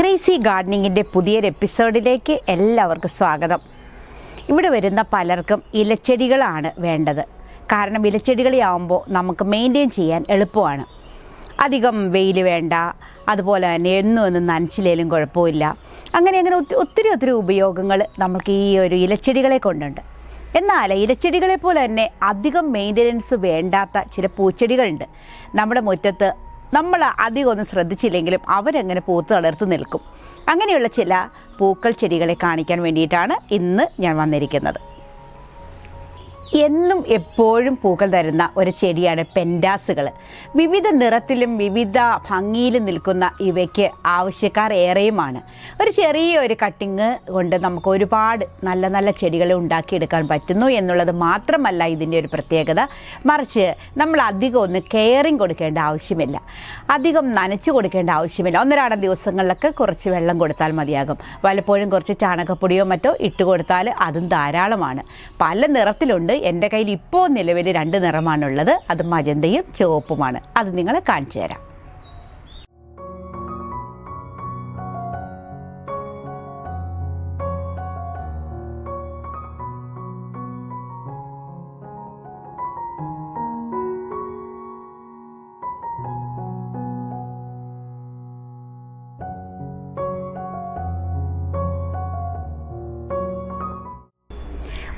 Crazy ഗാർഡനിങ്ങിന്റെ പുതിയൊരു എപ്പിസോഡിലേക്ക് എല്ലാവർക്കും സ്വാഗതം. ഇവിടെ വരുന്ന പലർക്കും ഇലച്ചെടികളാണ് വേണ്ടത്. കാരണം ഇലച്ചെടികളാവുമ്പോൾ നമുക്ക് മെയിന്റെയിൻ ചെയ്യാൻ എളുപ്പമാണ്. അധികം വെയിൽ വേണ്ട അതുപോലെ തന്നെ എന്നും ഒന്നും നനച്ചില്ലേലും കുഴപ്പമില്ല. അങ്ങനെ അങ്ങനെ ഒത്തി- ഒത്തിരി ഒത്തിരി ഉപയോഗങ്ങൾ നമുക്ക് ഈ ഒരു ഇലച്ചെടികളെ കൊണ്ടുണ്ട്. എന്നാൽ ഇലച്ചെടികളെ പോലെ തന്നെ അധികം മെയിന്റനൻസ് വേണ്ടാത്ത ചില പൂച്ചെടികളുണ്ട്. നമ്മുടെ മുറ്റത്ത് നമ്മൾ അധികം ഒന്നും ശ്രദ്ധിച്ചില്ലെങ്കിലും അവരങ്ങനെ പൂത്ത് തളർത്ത് നിൽക്കും. അങ്ങനെയുള്ള ചില പൂക്കൾ ചെടികളെ കാണിക്കാൻ വേണ്ടിയിട്ടാണ് ഇന്ന് ഞാൻ വന്നിരിക്കുന്നത്. എന്നും എപ്പോഴും പൂക്കൾ തരുന്ന ഒരു ചെടിയാണ് പെൻഡാസുകൾ. വിവിധ നിറത്തിലും വിവിധ ഭംഗിയിലും നിൽക്കുന്ന ഇവയ്ക്ക് ആവശ്യക്കാർ ഏറെയുമാണ്. ഒരു ചെറിയ ഒരു കട്ടിങ് കൊണ്ട് നമുക്ക് ഒരുപാട് നല്ല നല്ല ചെടികൾ ഉണ്ടാക്കിയെടുക്കാൻ പറ്റുന്നു എന്നുള്ളത് മാത്രമല്ല ഇതിന്റെ ഒരു പ്രത്യേകത. മറിച്ച് നമ്മൾ അധികം ഒന്ന് കെയറിങ് കൊടുക്കേണ്ട ആവശ്യമില്ല. അധികം നനച്ചു കൊടുക്കേണ്ട ആവശ്യമില്ല. ഒന്നരാടം ദിവസങ്ങളിലൊക്കെ കുറച്ച് വെള്ളം കൊടുത്താൽ മതിയാകും. വല്ലപ്പോഴും കുറച്ച് ചാണകപ്പൊടിയോ മറ്റോ ഇട്ട് കൊടുത്താൽ അതും ധാരാളമാണ്. പല നിറത്തിലുണ്ട്. എന്റെ കയ്യിൽ ഇപ്പോൾ നിലവിൽ രണ്ട് നിറമാണുള്ളത്. അത് മജന്തയും ചുവപ്പുമാണ്. അത് നിങ്ങളെ കാണിച്ചു തരാം.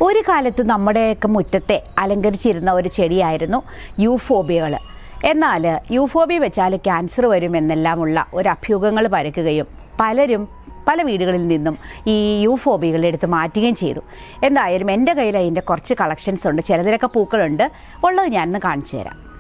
ഒരു കാലത്ത് നമ്മുടെയൊക്കെ മുറ്റത്തെ അലങ്കരിച്ചിരുന്ന ഒരു ചെടിയായിരുന്നു യൂഫോബിയകൾ എന്നാൽ യൂഫോബിയ വെച്ചാൽ ക്യാൻസർ വരുമെന്നെല്ലാമുള്ള ഒരു അഭ്യൂഹങ്ങൾ പരക്കുകയും പലരും പല വീടുകളിൽ നിന്നും ഈ യൂഫോബികൾ എടുത്ത് മാറ്റുകയും ചെയ്തു. എന്തായാലും എന്റെ കയ്യിൽ അതിന്റെ കുറച്ച് കളക്ഷൻസ് ഉണ്ട്. ചിലതിലൊക്കെ പൂക്കളുണ്ട്. ഉള്ളത് ഞാനൊന്ന് കാണിച്ചു തരാം.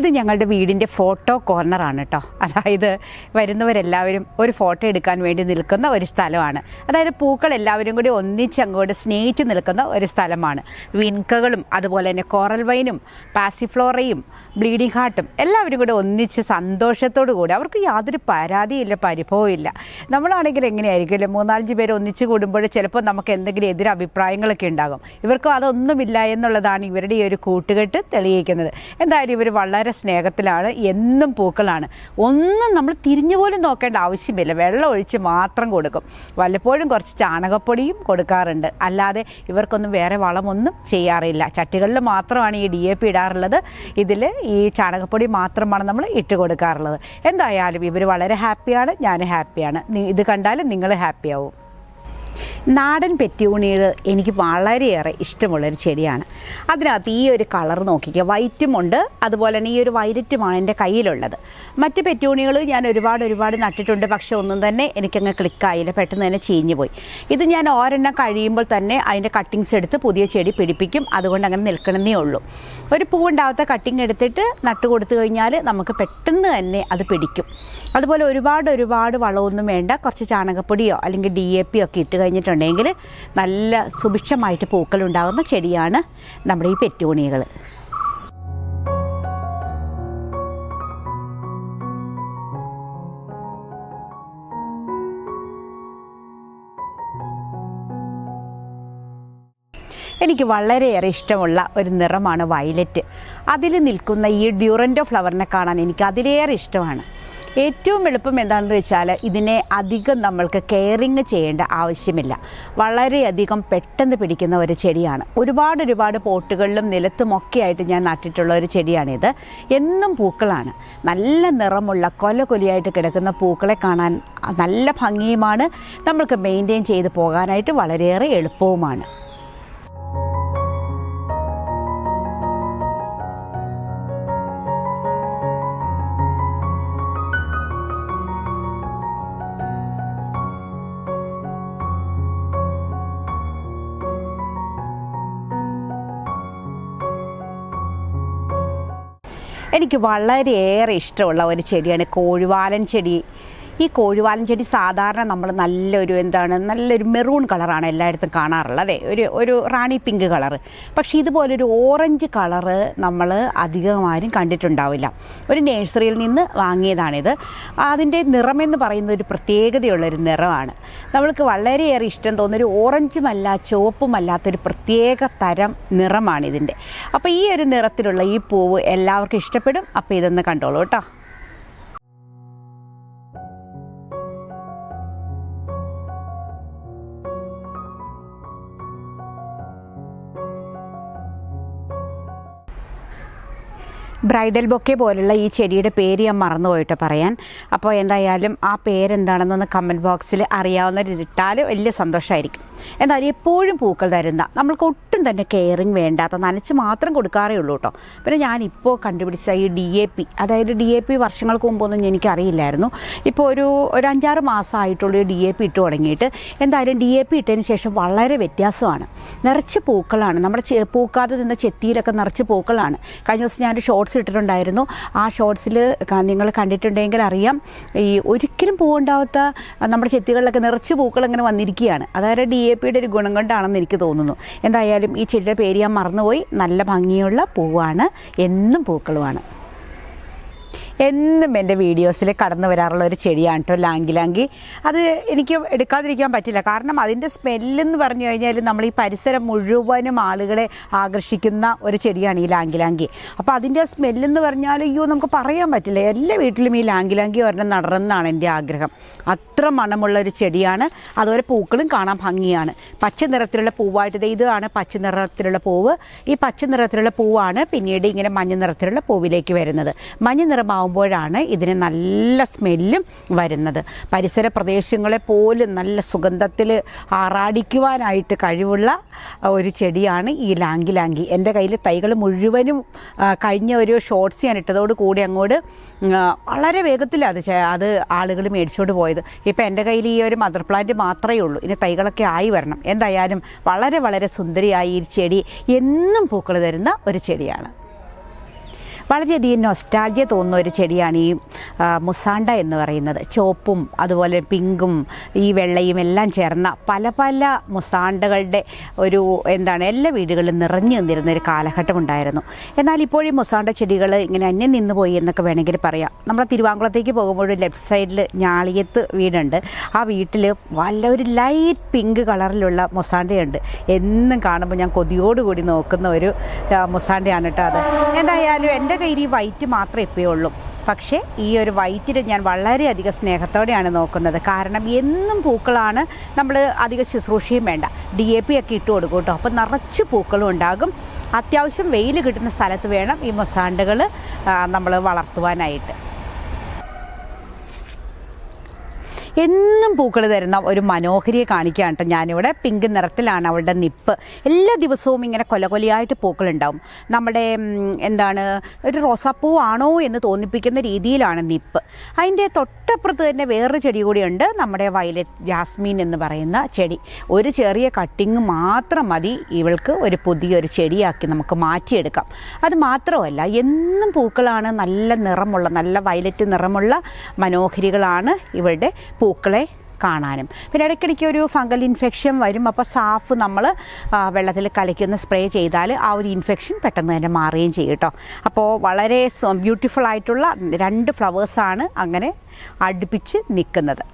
ഇത് ഞങ്ങളുടെ വീടിന്റെ ഫോട്ടോ കോർണറാണ് കേട്ടോ അതായത് വരുന്നവരെല്ലാവരും ഒരു ഫോട്ടോ എടുക്കാൻ വേണ്ടി നിൽക്കുന്ന ഒരു സ്ഥലമാണ്. അതായത് പൂക്കൾ എല്ലാവരും കൂടി ഒന്നിച്ച് അങ്ങോട്ട് സ്നേഹിച്ച് നിൽക്കുന്ന ഒരു സ്ഥലമാണ്. വിൻകകളും അതുപോലെ തന്നെ കോറൽ വൈനും പാസിഫ്ലോറയും ബ്ലീഡിംഗ് ഹാർട്ടും എല്ലാവരും കൂടി ഒന്നിച്ച് സന്തോഷത്തോടു കൂടി. അവർക്ക് യാതൊരു പരാതിയില്ല പരിഭവമില്ല നമ്മളാണെങ്കിൽ എങ്ങനെയായിരിക്കും അല്ലേ മൂന്നാലഞ്ച് പേര് ഒന്നിച്ച് കൂടുമ്പോൾ ചിലപ്പോൾ നമുക്ക് എന്തെങ്കിലും എതിരഭിപ്രായങ്ങളൊക്കെ ഉണ്ടാകും. ഇവർക്ക് അതൊന്നുമില്ല എന്നുള്ളതാണ് ഇവരുടെ ഈ ഒരു കൂട്ടുകെട്ട് തെളിയിക്കുന്നത്. എന്തായാലും ഇവർ വളരെ സ്നേഹത്തിലാണ് എന്നും പൂക്കളാണ്. ഒന്നും നമ്മൾ തിരിഞ്ഞു പോലും നോക്കേണ്ട ആവശ്യമില്ല. വെള്ളം ഒഴിച്ച് മാത്രം കൊടുക്കും. വല്ലപ്പോഴും കുറച്ച് ചാണകപ്പൊടിയും കൊടുക്കാറുണ്ട്. അല്ലാതെ ഇവർക്കൊന്നും വേറെ വളമൊന്നും ചെയ്യാറില്ല. ചട്ടികളിൽ മാത്രമാണ് ഈ ഡി എ പി ഇടാറുള്ളത്. ഇതിൽ ഈ ചാണകപ്പൊടി മാത്രമാണ് നമ്മൾ ഇട്ട് കൊടുക്കാറുള്ളത്. എന്തായാലും ഇവർ വളരെ ഹാപ്പിയാണ്. ഞാൻ ഹാപ്പിയാണ്. ഇത് കണ്ടാലും നിങ്ങൾ ഹാപ്പിയാവും. നാടൻ പെറ്റ്യൂണികൾ എനിക്ക് വളരെയേറെ ഇഷ്ടമുള്ളൊരു ചെടിയാണ്. അതിനകത്ത് ഈ ഒരു കളർ നോക്കിക്കുക വൈറ്റും ഉണ്ട് അതുപോലെ തന്നെ ഈ ഒരു വൈലറ്റുമാണ് എന്റെ കയ്യിലുള്ളത്. മറ്റ് പെറ്റ്യൂണികൾ ഞാൻ ഒരുപാട് ഒരുപാട് നട്ടിട്ടുണ്ട് പക്ഷെ ഒന്നും തന്നെ എനിക്കങ്ങ് ക്ലിക്കായില്ല പെട്ടെന്ന് തന്നെ ചീഞ്ഞു പോയി. ഇത് ഞാൻ ഒരെണ്ണം കഴിയുമ്പോൾ തന്നെ അതിന്റെ കട്ടിങ്സ് എടുത്ത് പുതിയ ചെടി പിടിപ്പിക്കും അതുകൊണ്ട് അങ്ങനെ നിൽക്കണമെന്നേ ഉള്ളൂ. ഒരു പൂവുണ്ടാവാത്ത കട്ടിങ് എടുത്തിട്ട് നട്ട് കൊടുത്തു കഴിഞ്ഞാൽ നമുക്ക് പെട്ടെന്ന് തന്നെ അത് പിടിക്കും. അതുപോലെ ഒരുപാട് ഒരുപാട് വളമൊന്നും വേണ്ട കുറച്ച് ചാണകപ്പൊടിയോ അല്ലെങ്കിൽ ഡി എ പി ഒക്കെ ഇട്ട് കഴിഞ്ഞിട്ടുണ്ടെങ്കിൽ നല്ല സുഭിക്ഷമായിട്ട് പൂക്കൾ ഉണ്ടാകുന്ന ചെടിയാണ് നമ്മുടെ ഈ പെറ്റൂണിയകൾ എനിക്ക് വളരെയേറെ ഇഷ്ടമുള്ള ഒരു നിറമാണ് വയലറ്റ്. അതിൽ നിൽക്കുന്ന ഈ ഡ്യൂറന്റോ ഫ്ലവറിനെ കാണാൻ എനിക്ക് അതിലേറെ ഇഷ്ടമാണ്. ഏറ്റവും എളുപ്പം എന്താണെന്ന് വെച്ചാൽ ഇതിനെ അധികം നമ്മൾക്ക് കെയറിങ് ചെയ്യേണ്ട ആവശ്യമില്ല. വളരെയധികം പെട്ടെന്ന് പിടിക്കുന്ന ഒരു ചെടിയാണ്. ഒരുപാട് ഒരുപാട് പോട്ടുകളിലും നിലത്തുമൊക്കെ ആയിട്ട് ഞാൻ നട്ടിട്ടുള്ള ഒരു ചെടിയാണിത്. എന്നും പൂക്കളാണ്. നല്ല നിറമുള്ള കൊല കൊലിയായിട്ട് കിടക്കുന്ന പൂക്കളെ കാണാൻ നല്ല ഭംഗിയുമാണ്. നമ്മൾക്ക് മെയിന്റെയിൻ ചെയ്ത് പോകാനായിട്ട് വളരെയേറെ എളുപ്പവുമാണ്. എനിക്ക് വളരെയേറെ ഇഷ്ടമുള്ള ഒരു ചെടിയാണ് കോഴിവാലൻ ചെടി. ഈ കോഴിവാലൻ ചെടി സാധാരണ നമ്മൾ നല്ലൊരു എന്താണ് നല്ലൊരു മെറൂൺ കളറാണ് എല്ലായിടത്തും കാണാറുള്ളത്. ഒരു ഒരു റാണി പിങ്ക് കളറ്. പക്ഷേ ഇതുപോലൊരു ഓറഞ്ച് കളറ് നമ്മൾ അധികം ആരും കണ്ടിട്ടുണ്ടാവില്ല. ഒരു നേഴ്സറിയിൽ നിന്ന് വാങ്ങിയതാണിത്. അതിന്റെ നിറമെന്ന് പറയുന്ന ഒരു പ്രത്യേകതയുള്ളൊരു നിറമാണ്. നമ്മൾക്ക് വളരെയേറെ ഇഷ്ടം തോന്നുന്നൊരു ഓറഞ്ചുമല്ല ചുവപ്പുമല്ലാത്തൊരു പ്രത്യേക തരം നിറമാണിതിന്റെ. അപ്പോൾ ഈ ഒരു നിറത്തിലുള്ള ഈ പൂവ് എല്ലാവർക്കും ഇഷ്ടപ്പെടും. അപ്പോൾ ഇതൊന്ന് കണ്ടോളൂ കേട്ടോ. ബ്രൈഡൽ ബൊക്കെ പോലുള്ള ഈ ചെടിയുടെ പേര് ഞാൻ മറന്നുപോയിട്ട് പറയാൻ. അപ്പോൾ എന്തായാലും ആ പേരെന്താണെന്നൊന്ന് കമന്റ് ബോക്സിൽ അറിയാവുന്നവരിട്ടാൽ വലിയ സന്തോഷമായിരിക്കും. എന്തായാലും എപ്പോഴും പൂക്കൾ തരുന്ന നമ്മൾക്ക് ഒട്ടും തന്നെ കെയറിങ് വേണ്ടാത്ത നനച്ച് മാത്രം കൊടുക്കാറേ ഉള്ളൂ കേട്ടോ. പിന്നെ ഞാനിപ്പോൾ കണ്ടുപിടിച്ച ഈ ഡി എ പി അതായത് ഡി എ പി വർഷങ്ങൾക്ക് മുമ്പൊന്നും എനിക്കറിയില്ലായിരുന്നു. ഇപ്പോൾ ഒരു ഒരു അഞ്ചാറ് മാസമായിട്ടുള്ള ഡി എ പി ഇട്ട് തുടങ്ങിയിട്ട് എന്തായാലും ഡി എ പി ഇട്ടതിന് ശേഷം വളരെ വ്യത്യാസമാണ്. നിറച്ച് പൂക്കളാണ് നമ്മുടെ പൂക്കാതെ നിന്ന ചെത്തിയിലൊക്കെ നിറച്ച് പൂക്കളാണ്. കഴിഞ്ഞ ദിവസം ഞാനൊരു ഷോർട്സ് ഇട്ടിട്ടുണ്ടായിരുന്നു. ആ ഷോർട്സിൽ നിങ്ങൾ കണ്ടിട്ടുണ്ടെങ്കിൽ അറിയാം ഈ ഒരിക്കലും പൂവുണ്ടാവാത്ത നമ്മുടെ ചെത്തികളിലൊക്കെ നിറച്ച് പൂക്കൾ ഇങ്ങനെ വന്നിരിക്കുകയാണ്. അതായത് ഡി എ പിയുടെ ഒരു ഗുണം കൊണ്ടാണെന്ന് എനിക്ക് തോന്നുന്നു. എന്തായാലും ഈ ചെടിയുടെ പേര് ഞാൻ മറന്നുപോയി. നല്ല ഭംഗിയുള്ള പൂവാണ്. എന്നും പൂക്കളുമാണ്. എന്നും എന്റെ വീഡിയോസിൽ കടന്നു വരാറുള്ള ഒരു ചെടിയാണ് കേട്ടോ ലാങ്കി ലാങ്കി. അത് എനിക്ക് എടുക്കാതിരിക്കാൻ പറ്റില്ല. കാരണം അതിന്റെ സ്മെല്ലെന്ന് പറഞ്ഞു കഴിഞ്ഞാൽ നമ്മൾ ഈ പരിസരം മുഴുവനും ആളുകളെ ആകർഷിക്കുന്ന ഒരു ചെടിയാണ് ഈ ലാങ്കി ലാങ്കി. അപ്പോൾ അതിന്റെ സ്മെല്ലെന്ന് പറഞ്ഞാൽ അയ്യോ നമുക്ക് പറയാൻ പറ്റില്ല. എല്ലാ വീട്ടിലും ഈ ലാങ്കി ലാങ്കി ഒരെണ്ണം നടണമെന്നാണ് എന്റെ ആഗ്രഹം. അത്ര മണമുള്ള ഒരു ചെടിയാണ്. അതുപോലെ പൂക്കളും കാണാൻ ഭംഗിയാണ്. പച്ച നിറത്തിലുള്ള പൂവായിട്ട് ഇതാണ് പച്ച നിറത്തിലുള്ള പൂവ്. ഈ പച്ച നിറത്തിലുള്ള പൂവാണ് പിന്നീട് ഇങ്ങനെ മഞ്ഞ നിറത്തിലുള്ള പൂവിലേക്ക് വരുന്നത്. മഞ്ഞ നിറമാവുമ്പോഴാണ് ഇതിന് നല്ല സ്മെല്ലും വരുന്നത്. പരിസര പ്രദേശങ്ങളെ പോലും നല്ല സുഗന്ധത്തിൽ ആറാടിക്കുവാനായിട്ട് കഴിവുള്ള ഒരു ചെടിയാണ് ഈ ലാങ്കി ലാങ്കി. എന്റെ കയ്യിൽ തൈകൾ മുഴുവനും കഴിഞ്ഞ ഒരു ഷോർട്സ് ഞാൻ ഇട്ടതോട് കൂടി അങ്ങോട്ട് വളരെ വേഗത്തിൽ അത് അത് ആളുകൾ മേടിച്ചുകൊണ്ട് പോയത്. ഇപ്പം എന്റെ കയ്യിൽ ഈ ഒരു മദർ പ്ലാന്റ് മാത്രമേ ഉള്ളൂ. ഇനി തൈകളൊക്കെ ആയി വരണം. എന്തായാലും വളരെ വളരെ സുന്ദരിയായി ഈ ചെടി എന്നും പൂക്കൾ തരുന്ന ഒരു ചെടിയാണ്. വളരെയധികം നൊസ്റ്റാൾജിയ തോന്നുന്ന ഒരു ചെടിയാണ് ഈ മുസാണ്ട എന്ന് പറയുന്നത്. ചുവപ്പും അതുപോലെ പിങ്കും ഈ വെള്ളയും എല്ലാം ചേർന്ന പല പല മുസാണ്ടകളുടെ ഒരു എന്താണ് എല്ലാ വീടുകളിലും നിറഞ്ഞു നിന്നിരുന്ന ഒരു കാലഘട്ടം ഉണ്ടായിരുന്നു. എന്നാൽ ഇപ്പോൾ ഈ മുസാണ്ട ചെടികൾ ഇങ്ങനെ അന്യം നിന്ന് പോയി എന്നൊക്കെ വേണമെങ്കിൽ പറയാം. നമ്മൾ തിരുവാങ്കുളത്തേക്ക് പോകുമ്പോൾ ലെഫ്റ്റ് സൈഡിൽ ഞാളിയത്ത് വീടുണ്ട്. ആ വീട്ടിൽ വല്ല ഒരു ലൈറ്റ് പിങ്ക് കളറിലുള്ള മുസാണ്ടയുണ്ട്. എന്നും കാണുമ്പോൾ ഞാൻ കൊതിയോടുകൂടി നോക്കുന്ന ഒരു മുസാണ്ടയാണ് കേട്ടോ അത്. എന്തായാലും എന്റെ ഈ വൈറ്റ് മാത്രമേ ഇപ്പോഴേ ഉള്ളൂ. പക്ഷേ ഈ ഒരു വൈറ്റിൽ ഞാൻ വളരെയധികം സ്നേഹത്തോടെയാണ് നോക്കുന്നത്. കാരണം എന്നും പൂക്കളാണ് നമ്മൾ അധികം ശുശ്രൂഷയും വേണ്ട. ഡി എ പി ഒക്കെ ഇട്ട് കൊടുക്കും കേട്ടോ. അപ്പോൾ നിറച്ച് പൂക്കളും ഉണ്ടാകും. അത്യാവശ്യം വെയിൽ കിട്ടുന്ന സ്ഥലത്ത് വേണം ഈ മൊസാണ്ടുകൾ നമ്മൾ വളർത്തുവാനായിട്ട്. എന്നും പൂക്കൾ തരുന്ന ഒരു മനോഹരിയെ കാണിക്കുകയാണ് കേട്ടോ ഞാനിവിടെ. പിങ്ക് നിറത്തിലാണ് അവളുടെ നിപ്പ്. എല്ലാ ദിവസവും ഇങ്ങനെ കൊല കൊലയായിട്ട് പൂക്കളുണ്ടാവും. നമ്മുടെ എന്താണ് ഒരു റോസാപ്പൂ ആണോ എന്ന് തോന്നിപ്പിക്കുന്ന രീതിയിലാണ് നിപ്പ്. അതിന്റെ തൊട്ടപ്പുറത്ത് തന്നെ വേറൊരു ചെടി കൂടിയുണ്ട്. നമ്മുടെ വയലറ്റ് ജാസ്മീൻ എന്ന് പറയുന്ന ചെടി. ഒരു ചെറിയ കട്ടിങ് മാത്രം മതി. ഇവൾക്ക് ഒരു പുതിയൊരു ചെടിയാക്കി നമുക്ക് മാറ്റിയെടുക്കാം. അത് മാത്രമല്ല എന്നും പൂക്കളാണ് നല്ല നിറമുള്ള നല്ല വയലറ്റ് നിറമുള്ള മനോഹരികളാണ് ഇവളുടെ പൂക്കളെ കാണാനും. പിന്നെ ഇടയ്ക്കിടയ്ക്ക് ഒരു ഫംഗൽ ഇൻഫെക്ഷൻ വരും. അപ്പോൾ സാഫ് നമ്മൾ വെള്ളത്തിൽ കലക്കി സ്പ്രേ ചെയ്താൽ ആ ഒരു ഇൻഫെക്ഷൻ പെട്ടെന്ന് തന്നെ മാറുകയും ചെയ്യും കേട്ടോ അപ്പോൾ വളരെ ബ്യൂട്ടിഫുൾ ആയിട്ടുള്ള രണ്ട് ഫ്ലവേഴ്സാണ് അങ്ങനെ അടുപ്പിച്ച് നിൽക്കുന്നത്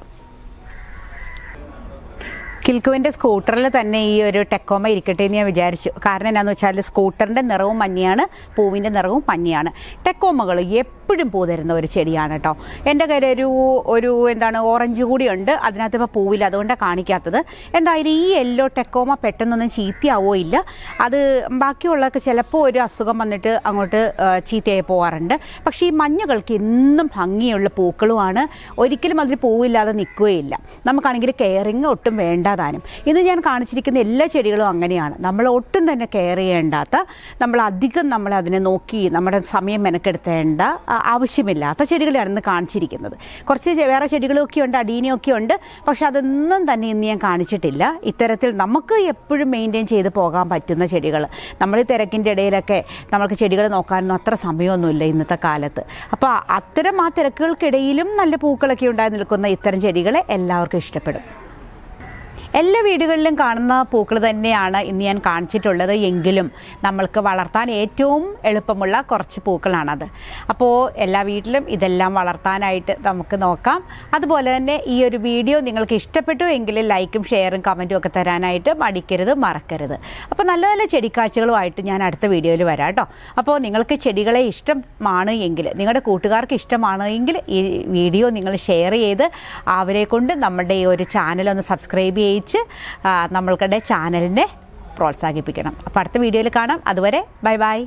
കിൽക്കുവിന്റെ സ്കൂട്ടറിൽ തന്നെ ഈ ഒരു ടെക്കോമ ഇരിക്കട്ടെ എന്ന് ഞാൻ വിചാരിച്ചു. കാരണം എന്താണെന്ന് വെച്ചാൽ സ്കൂട്ടറിന്റെ നിറവും മഞ്ഞയാണ് പൂവിന്റെ നിറവും മഞ്ഞയാണ്. ടെക്കോമകൾ എപ്പോഴും പൂ തരുന്ന ഒരു ചെടിയാണ് കേട്ടോ. എന്റെ കയ്യിൽ ഒരു ഒരു എന്താണ് ഓറഞ്ച് കൂടി ഉണ്ട്. അതിനകത്ത് ഇപ്പോൾ പൂവില്ല അതുകൊണ്ടാണ് കാണിക്കാത്തത്. എന്തായാലും ഈ യെല്ലോ ടെക്കോമ പെട്ടെന്നൊന്നും ചീത്തയാവോ ഇല്ല. അത് ബാക്കിയുള്ളതൊക്കെ ചിലപ്പോൾ ഒരു അസുഖം വന്നിട്ട് അങ്ങോട്ട് ചീത്തയായി പോകാറുണ്ട് പക്ഷേ ഈ മഞ്ഞകൾക്ക് എന്നും ഭംഗിയുള്ള പൂക്കളുമാണ്. ഒരിക്കലും അതിൽ പൂവില്ലാതെ നിൽക്കുകയില്ല. നമുക്കാണെങ്കിൽ കെയറിങ് ഒട്ടും വേണ്ട താനും ഇത് ഞാൻ കാണിച്ചിരിക്കുന്ന എല്ലാ ചെടികളും അങ്ങനെയാണ്. നമ്മൾ ഒട്ടും തന്നെ കെയർ ചെയ്യേണ്ടാത്ത നമ്മൾ അധികം നമ്മൾ അതിനെ നോക്കി നമ്മുടെ സമയം മെനക്കെടുത്തേണ്ട ആവശ്യമില്ലാത്ത ചെടികളാണ് ഇന്ന് കാണിച്ചിരിക്കുന്നത്. കുറച്ച് വേറെ ചെടികളൊക്കെ ഉണ്ട് അടീനിയൊക്കെ ഉണ്ട് പക്ഷെ അതൊന്നും തന്നെ ഇന്ന് ഞാൻ കാണിച്ചിട്ടില്ല. ഇത്തരത്തിൽ നമുക്ക് എപ്പോഴും മെയിന്റെയിൻ ചെയ്ത് പോകാൻ പറ്റുന്ന ചെടികൾ. നമ്മൾ തിരക്കിന്റെ ഇടയിലൊക്കെ നമുക്ക് ചെടികൾ നോക്കാനൊന്നും അത്ര സമയമൊന്നുമില്ല ഇന്നത്തെ കാലത്ത്. അപ്പോൾ അത്തരം ആ തിരക്കുകൾക്കിടയിലും നല്ല പൂക്കളൊക്കെ ഉണ്ടായി നിൽക്കുന്ന ഇത്തരം ചെടികളെ എല്ലാവർക്കും ഇഷ്ടപ്പെടും. എല്ലാ വീടുകളിലും കാണുന്ന പൂക്കൾ തന്നെയാണ് ഇന്ന് ഞാൻ കാണിച്ചിട്ടുള്ളത്. എങ്കിലും നമ്മൾക്ക് വളർത്താൻ ഏറ്റവും എളുപ്പമുള്ള കുറച്ച് പൂക്കളാണത്. അപ്പോൾ എല്ലാ വീട്ടിലും ഇതെല്ലാം വളർത്താനായിട്ട് നമുക്ക് നോക്കാം. അതുപോലെ തന്നെ ഈ ഒരു വീഡിയോ നിങ്ങൾക്ക് ഇഷ്ടപ്പെട്ടു എങ്കിൽ ലൈക്കും ഷെയറും കമന്റും ഒക്കെ തരാനായിട്ട് മടിക്കരുത് മറക്കരുത്. അപ്പോൾ നല്ല നല്ല ചെടിക്കാഴ്ചകളുമായിട്ട് ഞാൻ അടുത്ത വീഡിയോയിൽ വരാം കേട്ടോ. അപ്പോൾ നിങ്ങൾക്ക് ചെടികളെ ഇഷ്ടമാണ് എങ്കിൽ നിങ്ങളുടെ കൂട്ടുകാർക്ക് ഇഷ്ടമാണ് എങ്കിൽ ഈ വീഡിയോ നിങ്ങൾ ഷെയർ ചെയ്ത് അവരെ കൊണ്ട് നമ്മുടെ ഈ ഒരു ചാനൽ ഒന്ന് സബ്സ്ക്രൈബ് ചെയ്യിച്ച് ആ, നമ്മൾക്കുടെ ചാനലിനെ പ്രോത്സാഹിപ്പിക്കണം. അപ്പോൾ അടുത്ത വീഡിയോയിൽ കാണാം. അതുവരെ ബൈ ബൈ.